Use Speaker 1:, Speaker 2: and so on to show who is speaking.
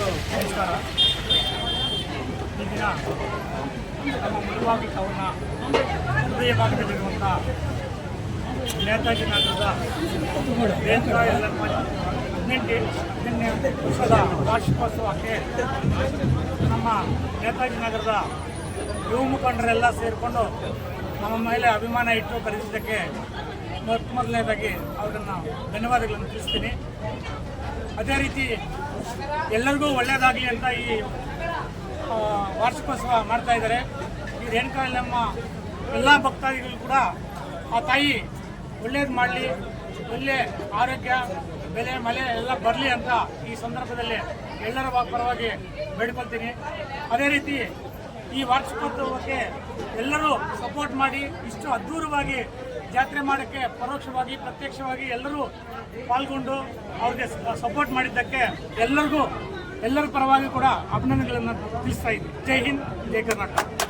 Speaker 1: ನಮಸ್ಕಾರ. ಈ ದಿನ ನಮ್ಮ ಮುಳುವಾಗಿ ಟೌನ್ನ ಹೃದಯ ಭಾಗದಲ್ಲಿರುವಂಥ ನೇತಾಜಿ ನಗರದ ರೇಣುಕಾ ಎಲ್ಲಮ್ಮ ಹದಿನೆಂಟು, ಹದಿನೆಂಟನೇ ವರ್ಷದ ವಾರ್ಷಿಕೋತ್ಸವಕ್ಕೆ ನಮ್ಮ ನೇತಾಜಿ ನಗರದ ಯುವ ಮುಖಂಡರೆಲ್ಲ ಸೇರಿಕೊಂಡು ನಮ್ಮ ಮೇಲೆ ಅಭಿಮಾನ ಇಟ್ಟು ಕರೆದಿದ್ದಕ್ಕೆ ಮೊಟ್ಟ ಮೊದಲನೇದಾಗಿ ಅವ್ರನ್ನ ಧನ್ಯವಾದಗಳನ್ನು ತಿಳಿಸ್ತೀನಿ. ಅದೇ ರೀತಿ ಎಲ್ಲರಿಗೂ ಒಳ್ಳೆಯದಾಗಲಿ ಅಂತ ಈ ವಾರ್ಷಿಕೋತ್ಸವ ಮಾಡ್ತಾ ಇದ್ದಾರೆ. ಈ ರೇಣುಕಾ ಎಲ್ಲಮ್ಮ ಎಲ್ಲ ಭಕ್ತಾದಿಗಳು ಕೂಡ ಆ ತಾಯಿ ಒಳ್ಳೇದು ಮಾಡಲಿ, ಒಳ್ಳೆ ಆರೋಗ್ಯ, ಬೆಲೆ ಮಳೆ ಎಲ್ಲ ಬರಲಿ ಅಂತ ಈ ಸಂದರ್ಭದಲ್ಲಿ ಎಲ್ಲರ ಪರವಾಗಿ ಬೇಡ್ಕೊಳ್ತೀನಿ. ಅದೇ ರೀತಿ ಈ ವಾರ್ಷಿಕೋತ್ಸವಕ್ಕೆ ಎಲ್ಲರೂ ಸಪೋರ್ಟ್ ಮಾಡಿ, ಇಷ್ಟು ಅದ್ಧೂರವಾಗಿ ಜಾತ್ರೆ ಮಾಡೋಕ್ಕೆ ಪರೋಕ್ಷವಾಗಿ, ಪ್ರತ್ಯಕ್ಷವಾಗಿ ಎಲ್ಲರೂ ಪಾಲ್ಗೊಂಡು ಅವ್ರಿಗೆ ಸಪೋರ್ಟ್ ಮಾಡಿದ್ದಕ್ಕೆ ಎಲ್ಲರಿಗೂ, ಎಲ್ಲರ ಪರವಾಗಿ ಕೂಡ ಅಭಿನಂದನೆಗಳನ್ನು ತಿಳಿಸ್ತಾ ಇದ್ದೀನಿ. ಜೈ ಹಿಂದ್, ಜೈ ಕರ್ನಾಟಕ.